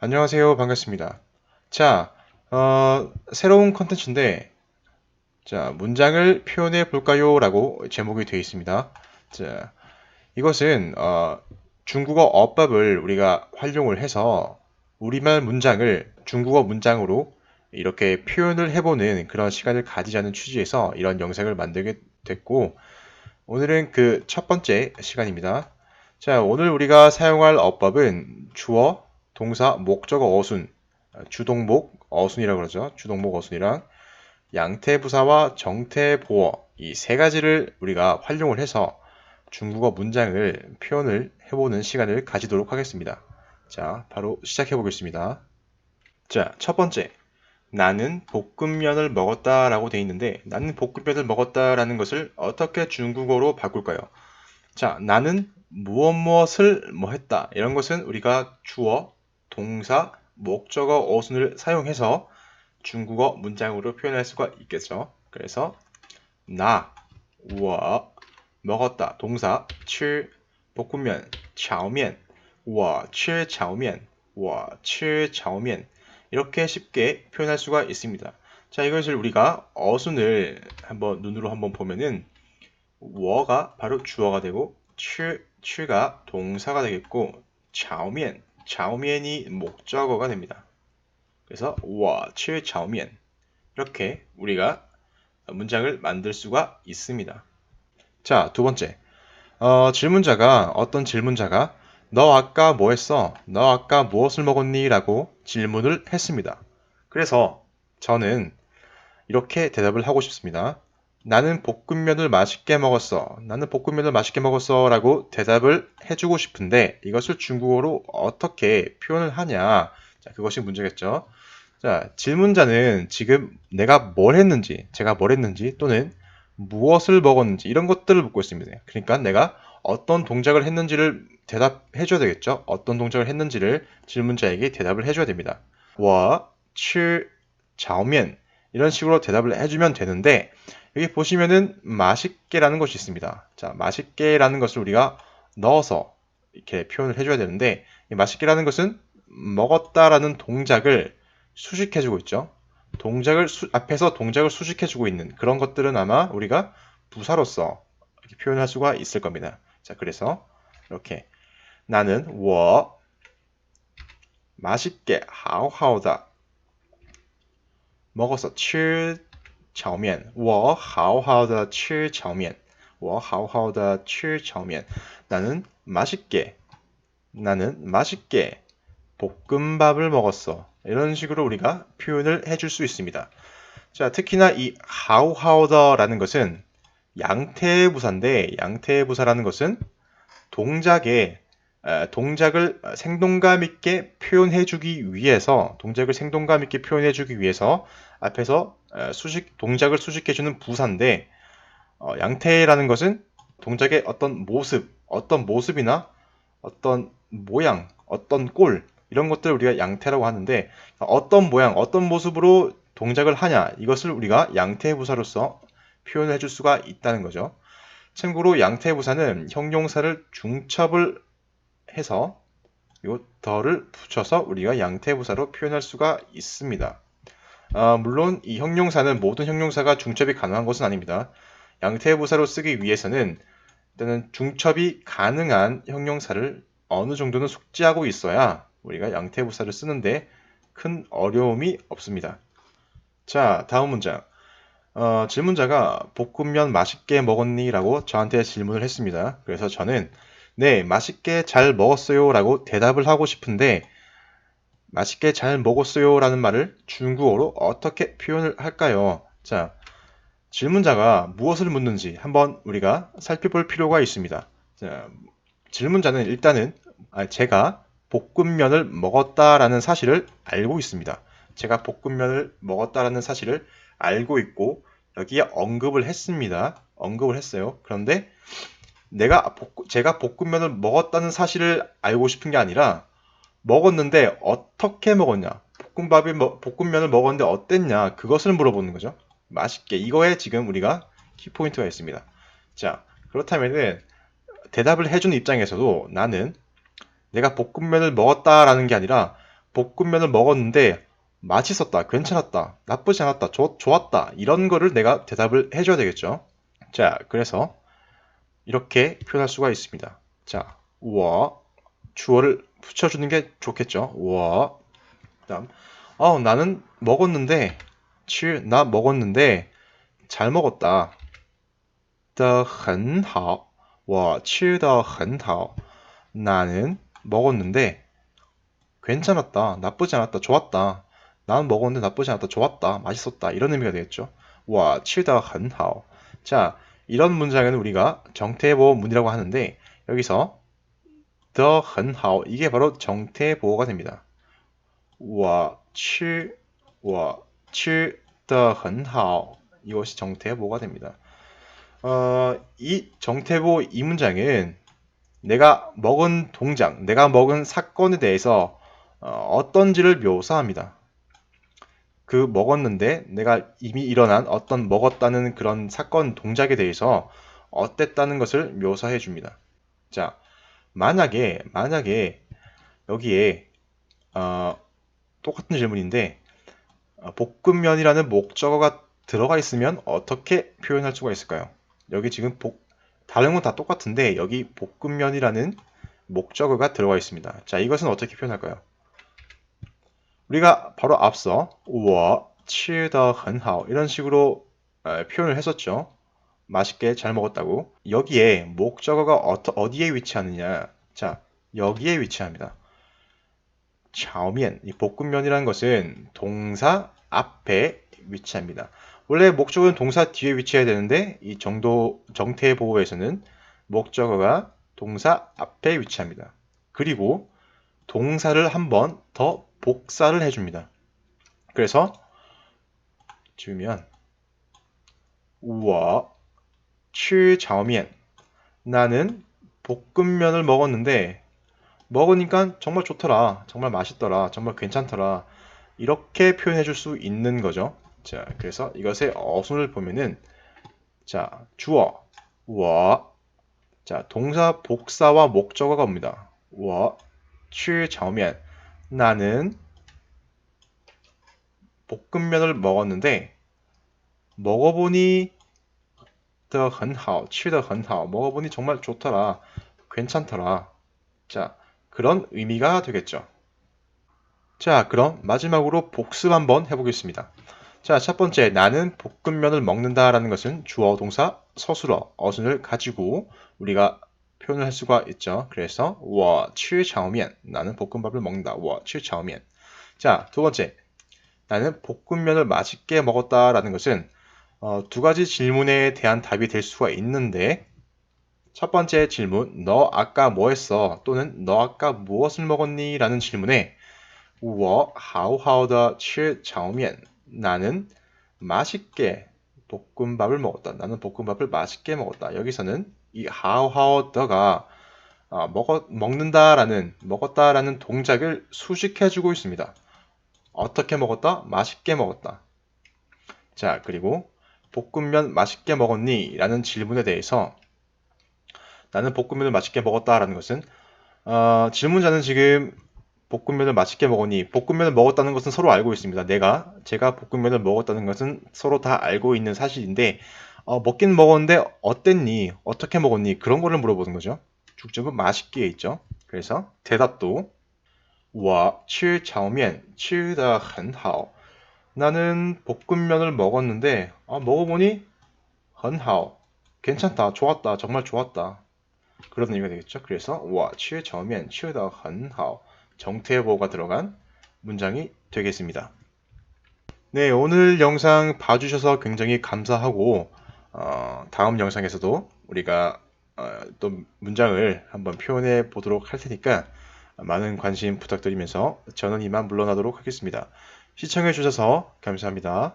안녕하세요. 반갑습니다. 자, 어, 새로운 컨텐츠인데, 자, 문장을 표현해 볼까요? 라고 제목이 되어 있습니다. 자, 이것은, 어, 중국어 어법을 우리가 활용을 해서 우리말 문장을 중국어 문장으로 이렇게 표현을 해보는 그런 시간을 가지자는 취지에서 이런 영상을 만들게 됐고, 오늘은 그 첫 번째 시간입니다. 자, 오늘 우리가 사용할 어법은 주어, 동사, 목적어, 어순, 주동목, 어순이라고 그러죠. 주동목, 어순이랑 양태부사와 정태보어 이 세 가지를 우리가 활용을 해서 중국어 문장을 표현을 해보는 시간을 가지도록 하겠습니다. 자, 바로 시작해 보겠습니다. 자, 첫 번째. 나는 볶음면을 먹었다 라고 돼 있는데 나는 볶음면을 먹었다 라는 것을 어떻게 중국어로 바꿀까요? 자, 나는 무엇 무엇을 뭐 했다. 이런 것은 우리가 주어, 동사, 목적어, 어순을 사용해서 중국어 문장으로 표현할 수가 있겠죠. 그래서 나, 我 먹었다. 동사 吃 볶음면 炒面我吃炒面我吃炒面이렇게 쉽게 표현할 수가 있습니다. 자, 이것을 우리가 어순을 한번 눈으로 한번 보면은 我가 바로 주어가 되고 吃 가 동사가 되겠고 炒面 炒면이 목적어가 됩니다. 그래서 我吃炒面 이렇게 우리가 문장을 만들 수가 있습니다. 자, 두 번째. 어, 질문자가 어떤 질문자가 너 아까 뭐 했어? 너 아까 무엇을 먹었니? 라고 질문을 했습니다. 그래서 저는 이렇게 대답을 하고 싶습니다. 나는 볶음면을 맛있게 먹었어. 나는 볶음면을 맛있게 먹었어. 라고 대답을 해주고 싶은데 이것을 중국어로 어떻게 표현을 하냐. 자, 그것이 문제겠죠. 자, 질문자는 지금 내가 뭘 했는지, 제가 뭘 했는지 또는 무엇을 먹었는지 이런 것들을 묻고 있습니다. 그러니까 내가 어떤 동작을 했는지를 대답해 줘야 되겠죠. 어떤 동작을 했는지를 질문자에게 대답을 해 줘야 됩니다. 와, 칠, 자오면 이런 식으로 대답을 해주면 되는데 여기 보시면은 맛있게라는 것이 있습니다. 자, 맛있게라는 것을 우리가 넣어서 이렇게 표현을 해줘야 되는데 맛있게라는 것은 먹었다라는 동작을 수식해주고 있죠. 동작을 수, 앞에서 동작을 수식해주고 있는 그런 것들은 아마 우리가 부사로서 이렇게 표현할 수가 있을 겁니다. 자, 그래서 이렇게 나는 워 맛있게 하우하우다 먹어서 칠 炒面我好好的吃炒面我好好的吃炒面 나는 맛있게 나는 맛있게 볶음밥을 먹었어. 이런 식으로 우리가 표현을 해줄 수 있습니다. 자, 특히나 이 하우하우더라는 것은 양태부사인데 양태부사라는 것은 동작에 에, 동작을 생동감 있게 표현해주기 위해서 동작을 생동감 있게 표현해주기 위해서 앞에서 에, 수식 동작을 수식해주는 부사인데 어, 양태라는 것은 동작의 어떤 모습, 어떤 모습이나 어떤 모양, 어떤 꼴 이런 것들을 우리가 양태라고 하는데 어떤 모양, 어떤 모습으로 동작을 하냐 이것을 우리가 양태 부사로서 표현해 줄 수가 있다는 거죠. 참고로 양태 부사는 형용사를 중첩을 해서 요 더를 붙여서 우리가 양태 부사로 표현할 수가 있습니다. 아, 물론 이 형용사는 모든 형용사가 중첩이 가능한 것은 아닙니다. 양태부사로 쓰기 위해서는 일단은 중첩이 가능한 형용사를 어느 정도는 숙지하고 있어야 우리가 양태부사를 쓰는데 큰 어려움이 없습니다. 자, 다음 문장. 어, 질문자가 볶음면 맛있게 먹었니? 라고 저한테 질문을 했습니다. 그래서 저는 네, 맛있게 잘 먹었어요. 라고 대답을 하고 싶은데 맛있게 잘 먹었어요. 라는 말을 중국어로 어떻게 표현을 할까요? 자, 질문자가 무엇을 묻는지 한번 우리가 살펴볼 필요가 있습니다. 자, 질문자는 일단은 아, 제가 볶음면을 먹었다라는 사실을 알고 있습니다. 제가 볶음면을 먹었다라는 사실을 알고 있고 여기에 언급을 했습니다. 언급을 했어요. 그런데 내가 볶- 제가 볶음면을 먹었다는 사실을 알고 싶은 게 아니라 먹었는데 어떻게 먹었냐? 볶음밥이 먹- 볶음면을 먹었는데 어땠냐? 그것을 물어보는 거죠. 맛있게 이거에 지금 우리가 키포인트가 있습니다. 자 그렇다면은 대답을 해주는 입장에서도 나는 내가 볶음면을 먹었다라는 게 아니라 볶음면을 먹었는데 맛있었다, 괜찮았다, 나쁘지 않았다, 좋, 좋았다 이런 거를 내가 대답을 해줘야 되겠죠. 자, 그래서 이렇게 표현할 수가 있습니다. 자, 我 주어를 붙여주는 게 좋겠죠. 我 그다음 어, 나는 먹었는데 吃나 먹었는데 잘 먹었다. 的很好我吃的很好 나는 먹었는데 괜찮았다, 나쁘지 않았다, 좋았다. 난 먹었는데 나쁘지 않았다, 좋았다, 맛있었다 이런 의미가 되겠죠. 我吃的很好 자, 이런 문장은 우리가 정태보호 문이라고 하는데 여기서 的很好 이게 바로 정태보호가 됩니다. 我吃我吃的很好 이것이 정태보호가 됩니다. 어, 이 정태보 이 문장은 내가 먹은 동작, 내가 먹은 사건에 대해서 어, 떤지를 묘사합니다. 그 먹었는데 내가 이미 일어난 어떤 먹었다는 그런 사건 동작에 대해서 어땠다는 것을 묘사해 줍니다. 자, 만약에 만약에 여기에 어, 똑같은 질문인데 어, 볶음면이라는 목적어가 들어가 있으면 어떻게 표현할 수가 있을까요? 여기 지금 복, 다른 건 다 똑같은데 여기 볶음면이라는 목적어가 들어가 있습니다. 자, 이것은 어떻게 표현할까요? 우리가 바로 앞서 우와 치다 헌하오 이런 식으로 에, 표현을 했었죠. 맛있게 잘 먹었다고. 여기에 목적어가 어디에 위치하느냐? 자, 여기에 위치합니다. 샤오면, 이 볶음면이라는 것은 동사 앞에 위치합니다. 원래 목적어는 동사 뒤에 위치해야 되는데 이 정도 정태 보호에서는 목적어가 동사 앞에 위치합니다. 그리고 동사를 한 번 더 복사를 해줍니다. 그래서 지우면 우와 吃炒面 나는 볶음면을 먹었는데 먹으니까 정말 좋더라. 정말 맛있더라. 정말 괜찮더라. 이렇게 표현해 줄 수 있는 거죠. 자, 그래서 이것의 어순을 보면은 자, 주어 我 자, 동사 복사와 목적어가 옵니다. 我吃炒面 나는 볶음면을 먹었는데 먹어보니 的很好,吃的很好. 먹어보니 정말 좋더라. 괜찮더라. 자, 그런 의미가 되겠죠. 자, 그럼 마지막으로 복습 한번 해보겠습니다. 자, 첫 번째, 나는 볶음면을 먹는다라는 것은 주어, 동사, 서술어, 어순을 가지고 우리가 표현을 할 수가 있죠. 그래서 我吃炒面 나는 볶음밥을 먹는다. 我吃炒面 자, 두 번째. 나는 볶음면을 맛있게 먹었다라는 것은 어, 두 가지 질문에 대한 답이 될 수가 있는데 첫 번째 질문, 너 아까 뭐 했어? 또는 너 아까 무엇을 먹었니? 라는 질문에 我好好的吃炒面 나는 맛있게 볶음밥을 먹었다. 나는 볶음밥을 맛있게 먹었다. 여기서는 이 하우하우더가 아, 먹어, 먹는다라는 먹었다라는 동작을 수식해주고 있습니다. 어떻게 먹었다? 맛있게 먹었다. 자 그리고 볶음면 맛있게 먹었니? 라는 질문에 대해서 나는 볶음면을 맛있게 먹었다라는 것은 어, 질문자는 지금 볶음면을 맛있게 먹었니? 볶음면을 먹었다는 것은 서로 알고 있습니다. 내가 제가 볶음면을 먹었다는 것은 서로 다 알고 있는 사실인데 어, 먹긴 먹었는데 어땠니? 어떻게 먹었니? 그런 거를 물어보는 거죠. 죽적은 맛있게 있죠. 그래서 대답도 我吃炒面吃的很好. 나는 볶음면을 먹었는데 아, 먹어보니 헌하오. 괜찮다 좋았다 정말 좋았다. 그런 의미가 되겠죠? 그래서 와 취의 저면 취에다가 헌하오. 정태보가 들어간 문장이 되겠습니다. 네 오늘 영상 봐주셔서 굉장히 감사하고 어, 다음 영상에서도 우리가 어, 또 문장을 한번 표현해 보도록 할 테니까 많은 관심 부탁드리면서 저는 이만 물러나도록 하겠습니다. 시청해 주셔서 감사합니다.